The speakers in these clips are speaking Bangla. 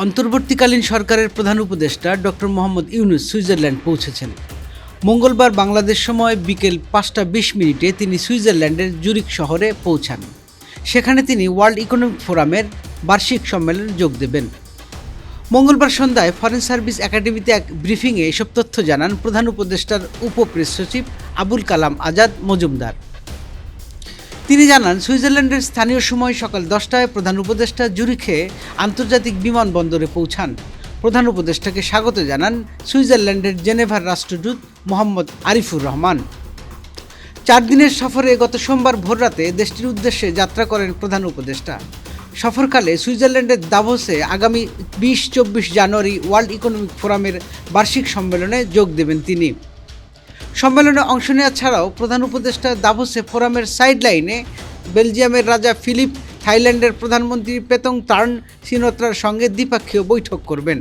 অন্তর্বর্তীকালীন সরকারের প্রধান উপদেষ্টা ডক্টর মোহাম্মদ ইউনুস সুইজারল্যান্ড পৌঁছেছেন। মঙ্গলবার বাংলাদেশ সময় বিকেল পাঁচটা বিশ মিনিটে তিনি সুইজারল্যান্ডের জুরিক শহরে পৌঁছান। সেখানে তিনি ওয়ার্ল্ড ইকোনমিক ফোরামের বার্ষিক সম্মেলনে যোগ দেবেন। মঙ্গলবার সন্ধ্যায় ফরেন সার্ভিস একাডেমিতে এক ব্রিফিংয়ে এসব তথ্য জানান প্রধান উপদেষ্টার উপপ্রেস সচিব আবুল কালাম আজাদ মজুমদার। তিনি জানান, সুইজারল্যান্ডের স্থানীয় সময় সকাল দশটায় প্রধান উপদেষ্টা জুরিখে আন্তর্জাতিক বিমানবন্দরে পৌঁছান। প্রধান উপদেষ্টাকে স্বাগত জানান সুইজারল্যান্ডের জেনেভার রাষ্ট্রদূত মোহাম্মদ আরিফুর রহমান। চার দিনের সফরে গত সোমবার ভোররাতে দেশটির উদ্দেশ্যে যাত্রা করেন প্রধান উপদেষ্টা। সফরকালে সুইজারল্যান্ডের দাভোসে আগামী বিশ চব্বিশ জানুয়ারি ওয়ার্ল্ড ইকোনমিক ফোরামের বার্ষিক সম্মেলনে যোগ দেবেন তিনি। সম্মেলনে অংশ নেওয়া ছাড়াও প্রধান উপদেষ্টা দাভোসে ফোরামের সাইডলাইনে বেলজিয়ামের রাজা ফিলিপ থাইল্যান্ডের প্রধানমন্ত্রী পেতং তার্ন সিনোত্রার সঙ্গে দ্বিপাক্ষীয় বৈঠক করবেন।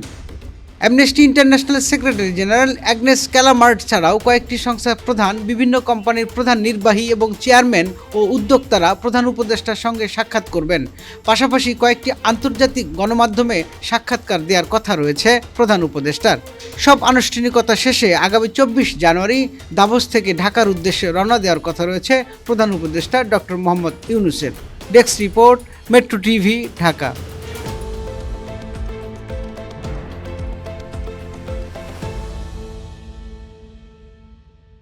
Amnesty International secretary general Agnes Callamard ছাড়াও কয়েকটি সংস্থার প্রধান, বিভিন্ন কোম্পানির প্রধান নির্বাহী এবং চেয়ারম্যান ও উদ্যোক্তারা প্রধান উপদেষ্টার সঙ্গে সাক্ষাৎ করবেন। পাশাপাশি কয়েকটি আন্তর্জাতিক গণমাধ্যমে সাক্ষাৎকার দেওয়ার কথা রয়েছে প্রধান উপদেষ্টার। সব আনুষ্ঠানিকতা শেষে আগামী চব্বিশ জানুয়ারি দাভোস থেকে ঢাকার উদ্দেশ্যে রওনা দেওয়ার কথা রয়েছে প্রধান উপদেষ্টা ডক্টর মোহাম্মদ ইউনুসের। Desk report, metro TV, Dhaka.